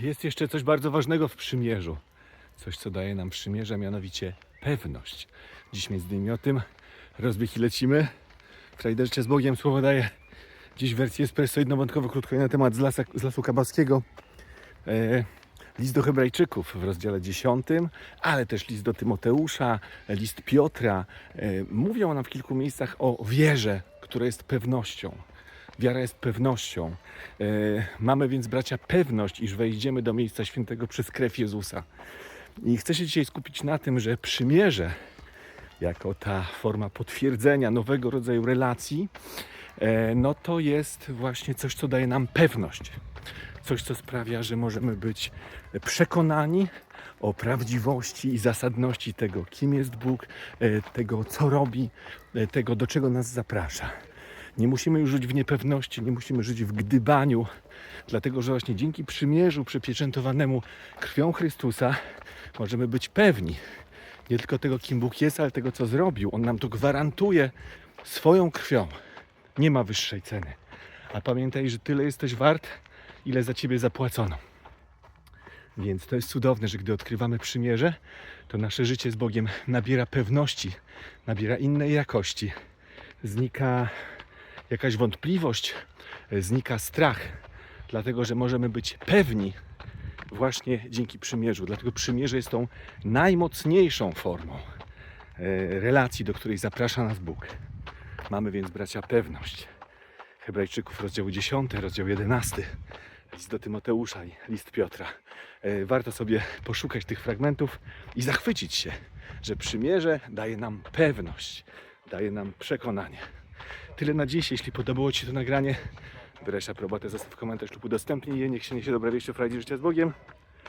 jest jeszcze coś bardzo ważnego w przymierzu. Coś, co daje nam przymierze, mianowicie pewność. Dziś między innymi o tym rozbieg i lecimy. W z Bogiem słowo daje dziś wersję espresso jednowątkowo krótko na temat z, lasa, z Lasu Kabaskiego. E, list do Hebrajczyków w rozdziale 10, ale też list do Tymoteusza, list Piotra. E, mówią nam w kilku miejscach o wierze, która jest pewnością. Wiara jest pewnością. E, mamy więc, bracia, pewność, iż wejdziemy do miejsca świętego przez krew Jezusa. I chcę się dzisiaj skupić na tym, że przymierze, jako ta forma potwierdzenia nowego rodzaju relacji, e, no to jest właśnie coś, co daje nam pewność. Coś, co sprawia, że możemy być przekonani o prawdziwości i zasadności tego, kim jest Bóg, e, tego, co robi, tego, do czego nas zaprasza. Nie musimy już żyć w niepewności, nie musimy żyć w gdybaniu, dlatego że właśnie dzięki przymierzu przypieczętowanemu krwią Chrystusa możemy być pewni nie tylko tego, kim Bóg jest, ale tego, co zrobił. On nam to gwarantuje swoją krwią. Nie ma wyższej ceny. A pamiętaj, że tyle jesteś wart, ile za ciebie zapłacono. Więc to jest cudowne, że gdy odkrywamy przymierze, to nasze życie z Bogiem nabiera pewności, nabiera innej jakości. Znika jakaś wątpliwość, znika strach, dlatego że możemy być pewni właśnie dzięki przymierzu. Dlatego przymierze jest tą najmocniejszą formą e, relacji, do której zaprasza nas Bóg. Mamy więc, bracia, pewność. Hebrajczyków, rozdział 10, rozdział 11, list do Tymoteusza i list Piotra. E, Warto sobie poszukać tych fragmentów i zachwycić się, że przymierze daje nam pewność, daje nam przekonanie. Tyle na dziś. Jeśli podobało Ci się to nagranie, wyraź aprobatę, zostaw komentarz lub udostępnij je. Niech się niesie dobra wieść o frajdzie życia z Bogiem,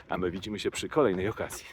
a my widzimy się przy kolejnej okazji.